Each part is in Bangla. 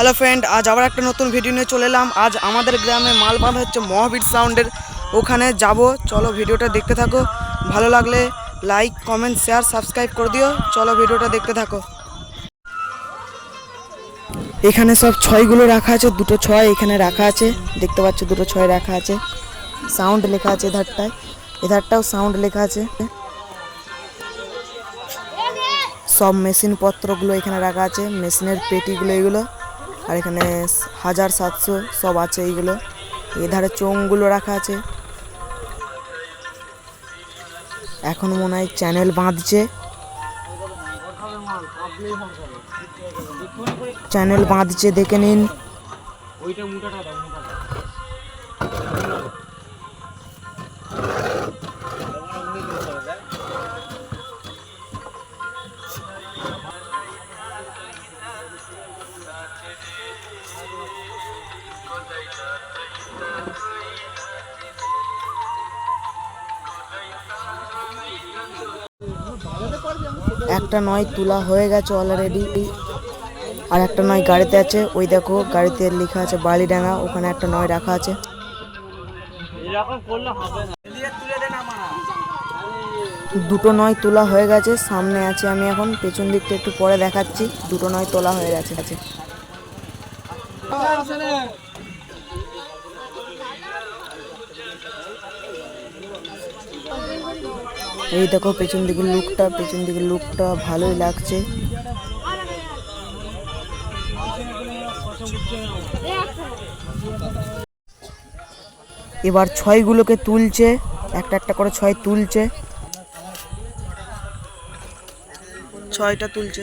হ্যালো ফ্রেন্ড, আজ আবার একটা নতুন ভিডিও নিয়ে চলে এলাম। আজ আমাদের গ্রামে মাল বাঁধা হচ্ছে মহাবীর সাউন্ডের ওখানে যাব। চলো ভিডিওটা দেখতে থাকো। ভালো লাগলে লাইক কমেন্ট শেয়ার সাবস্ক্রাইব করে দিও। চলো ভিডিওটা দেখতে থাকো। এখানে সব ছয়গুলো রাখা আছে, দুটো ছয় এখানে রাখা আছে। দেখতে পাচ্ছ, দুটো ছয় রাখা আছে। সাউন্ড লেখা আছে এধারটায়। এধারটাও সাউন্ড লেখা আছে। সব মেশিন পত্রগুলো এখানে রাখা আছে। মেশিনের পেটিগুলো এগুলো। আর এখানে হাজার সাতশো সব আছে এইগুলো। এধারে চোঙগুলো রাখা আছে। এখন মনে হয় চ্যানেল বাঁধছে। চ্যানেল বাঁধছে, দেখে নিন। একটা নয় তোলা হয়ে গেছে অলরেডি আর একটা নয় গাড়িতে আছে। ওই দেখো গাড়িতে লেখা আছে বালিডাঙ্গা ওখানে একটা নয় রাখা আছে। দুটো নয় তোলা হয়ে গেছে সামনে আছে আমি এখন। পেছন দিকটা একটু পরে দেখাচ্ছি। দুটো নয় তোলা হয়ে গেছে। এই দেখো পেছন দিকে লুকটা, পেছন দিকে লুকটা, ভালোই লাগছে। এবার ছয়গুলোকে তুলছে, একটা একটা করে ছয় তুলছে। ছয়টা তুলছে।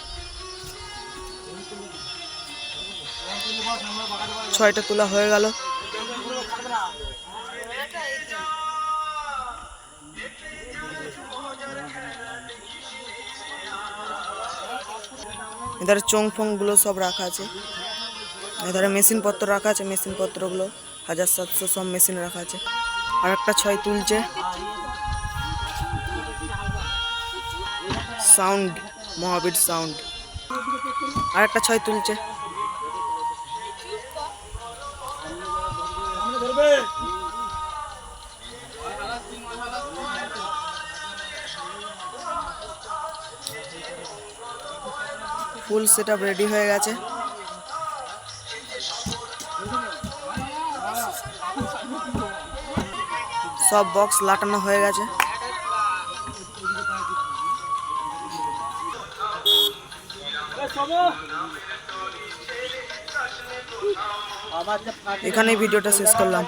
ছয়টা তোলা হয়ে গেল। এধারে চোং ফোংগুলো সব রাখা আছে। এধারে মেশিন পত্র রাখা আছে মেশিন পত্রগুলো হাজার সাতশো সব মেশিন রাখা আছে। আর একটা ছয় তুলছে। সাউন্ড, মহাবীর সাউন্ড। আর একটা ছয় তুলছে। ফুল সেট রেডি হয়ে গেছে। সব বক্স লাটানো হয়ে গেছে। এখানেই ভিডিওটা শেষ করলাম।